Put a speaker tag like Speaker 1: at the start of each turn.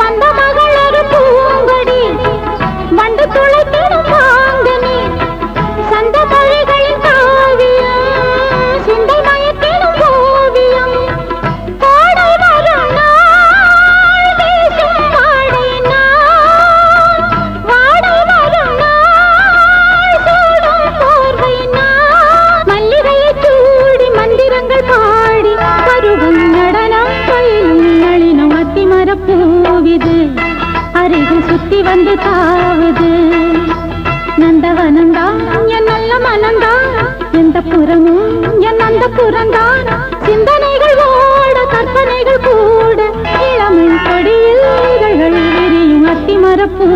Speaker 1: மந்த மலர பூவிது அருகில் சுத்தி வந்து தாவுது நந்தவனந்தான் என் நல்ல மனந்தான் எந்த புறமும் என் அந்த புறந்தான் சிந்தனைகள் ஓட கற்பனைகள் கூட. இளமின் கொடியில் விரியும் அத்திமரப்பூ.